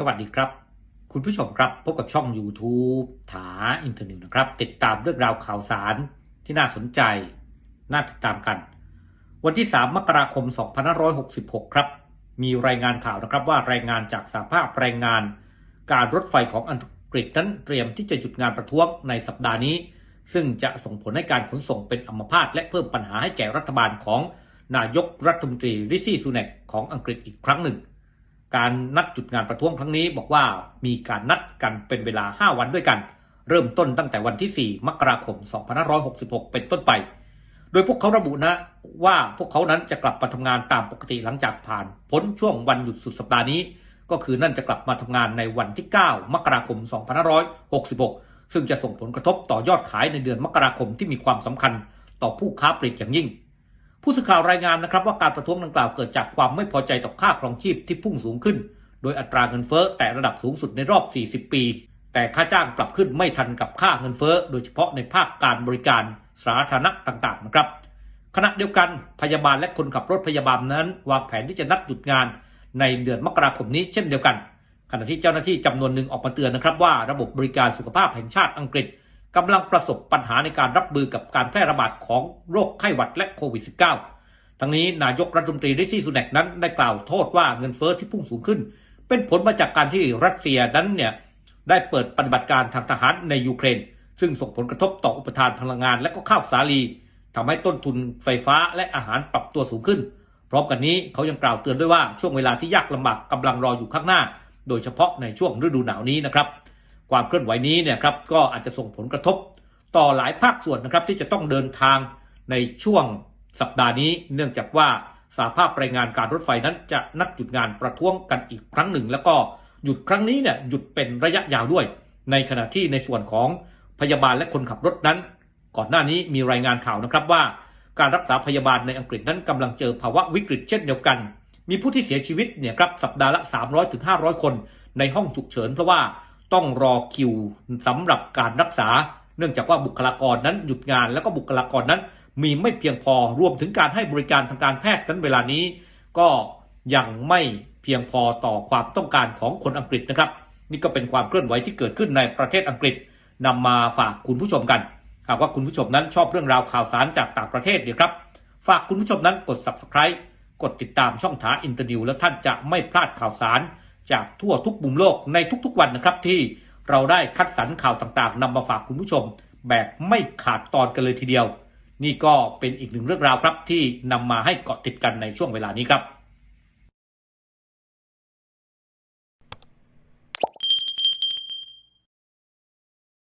สวัสดีครับ คุณผู้ชมครับพบกับช่อง YouTube ถาอินเทอร์เน็ตนะครับ ติดตามเรื่องราวข่าวสารที่น่าสนใจ น่าติดตามกัน วันที่ 3 มกราคม 2566 ครับ มีรายงานข่าวนะครับว่ารายงานจากสาภาพแรงงาน การรถไฟของอังกฤษนั้นเตรียมที่จะหยุดงานประท้วงในสัปดาห์นี้ ซึ่งจะส่งผลให้การขนส่งเป็นอัมพาตและเพิ่มปัญหาให้แก่รัฐบาลของนายกรัฐมนตรีริชี่ซูเนกของอังกฤษอีกครั้งหนึ่ง การนัดจุดงานประท้วงครั้งนี้บอกว่ามีการนัดกันเป็นเวลา 5 วันด้วยกัน เริ่มต้นตั้งแต่วันที่ 4 มกราคม 2566 เป็นต้นไป โดยพวกเขาระบุนะว่าพวกเขานั้นจะกลับมาทำงานตามปกติหลังจากผ่านพ้นช่วงวันหยุดสุดสัปดาห์นี้ ก็คือนั่นจะกลับมาทำงานในวันที่ 9 มกราคม 2566 ซึ่งจะส่งผลกระทบต่อยอดขายในเดือนมกราคมที่มีความสำคัญต่อผู้ค้าปลีกอย่างยิ่ง ผู้สื่อข่าวรายงานนะครับว่าการประท้วงดังกล่าวเกิดจากความไม่พอใจต่อค่าครองชีพที่พุ่งสูงขึ้น โดยอัตราเงินเฟ้อแต่ระดับสูงสุดในรอบ 40 ปี แต่ค่าจ้างปรับขึ้นไม่ทันกับค่าเงินเฟ้อโดยเฉพาะในภาคการบริการสาธารณะต่างๆนะครับ ขณะเดียวกันพยาบาลและคนขับรถพยาบาลนั้น วางแผนที่จะนัดหยุดงานในเดือนมกราคมนี้เช่นเดียวกัน ขณะที่เจ้าหน้าที่จำนวนหนึ่งออกมาเตือนนะครับว่าระบบบริการสุขภาพแห่งชาติอังกฤษ กำลังประสบปัญหาในการรับมือกับการแพร่ระบาดของโรคไข้หวัดและโควิด -19 ทั้งนี้นายกรัฐมนตรีริชี่สุนักนั้นได้กล่าวโทษว่าเงินเฟ้อที่พุ่งสูงขึ้น เป็นผลมาจากการที่รัสเซียนั้นเนี่ยได้เปิดปฏิบัติการทางทหารในยูเครน ซึ่งส่งผลกระทบต่ออุปทานพลังงานและก็ข้าวสาลีทำให้ต้นทุนไฟฟ้าและอาหารปรับตัวสูงขึ้น พร้อมกันนี้เขายังกล่าวเตือนด้วยว่าช่วงเวลาที่ยากลำบากกำลังรออยู่ข้างหน้า โดยเฉพาะในช่วงฤดูหนาวนี้นะครับ ความเคลื่อนไหวนี้เนี่ยครับก็อาจจะส่งผลกระทบต่อหลายภาคส่วนนะครับที่จะต้องเดินทางในช่วงสัปดาห์นี้ เนื่องจากว่าสาภาพแรงงานการรถไฟนั้นจะนัดหยุดงานประท้วงกันอีกครั้งหนึ่ง แล้วก็หยุดครั้งนี้เนี่ยหยุดเป็นระยะยาวด้วย ในขณะที่ในส่วนของพยาบาลและคนขับรถนั้น ก่อนหน้านี้มีรายงานข่าวนะครับว่า การรักษาพยาบาลในอังกฤษนั้นกำลังเจอภาวะวิกฤตเช่นเดียวกัน มีผู้ที่เสียชีวิตเนี่ยครับสัปดาห์ละ 300-500ถึง500คนในห้องฉุกเฉินเพราะว่า ต้องรอคิวสำหรับการรักษา เนื่องจากว่าบุคลากรนั้นหยุดงานแล้วก็บุคลากรนั้น มีไม่เพียงพอรวมถึงการให้บริการทางการแพทย์นั้นเวลานี้ ก็ยังไม่เพียงพอต่อความต้องการของคนอังกฤษนะครับ นี่ก็เป็นความเคลื่อนไหวที่เกิดขึ้นในประเทศอังกฤษนำมาฝากคุณผู้ชมกันหากว่าคุณผู้ชมนั้นชอบเรื่องราวข่าวสารจากต่างประเทศเนี่ยครับ ฝากคุณผู้ชมนั้นกด subscribe กดติดตามช่องถาอินเตอร์นิวและท่านจะไม่พลาดข่าวสาร จากทั่วทุกมุมโลกในทุกๆวันนะครับ ที่เราได้คัดสรรข่าวต่างๆนำมาฝากคุณผู้ชม แบบไม่ขาดตอนกันเลยทีเดียว นี่ก็เป็นอีกหนึ่งเรื่องราวครับที่นำมาให้เกาะติดกันในช่วงเวลานี้ครับ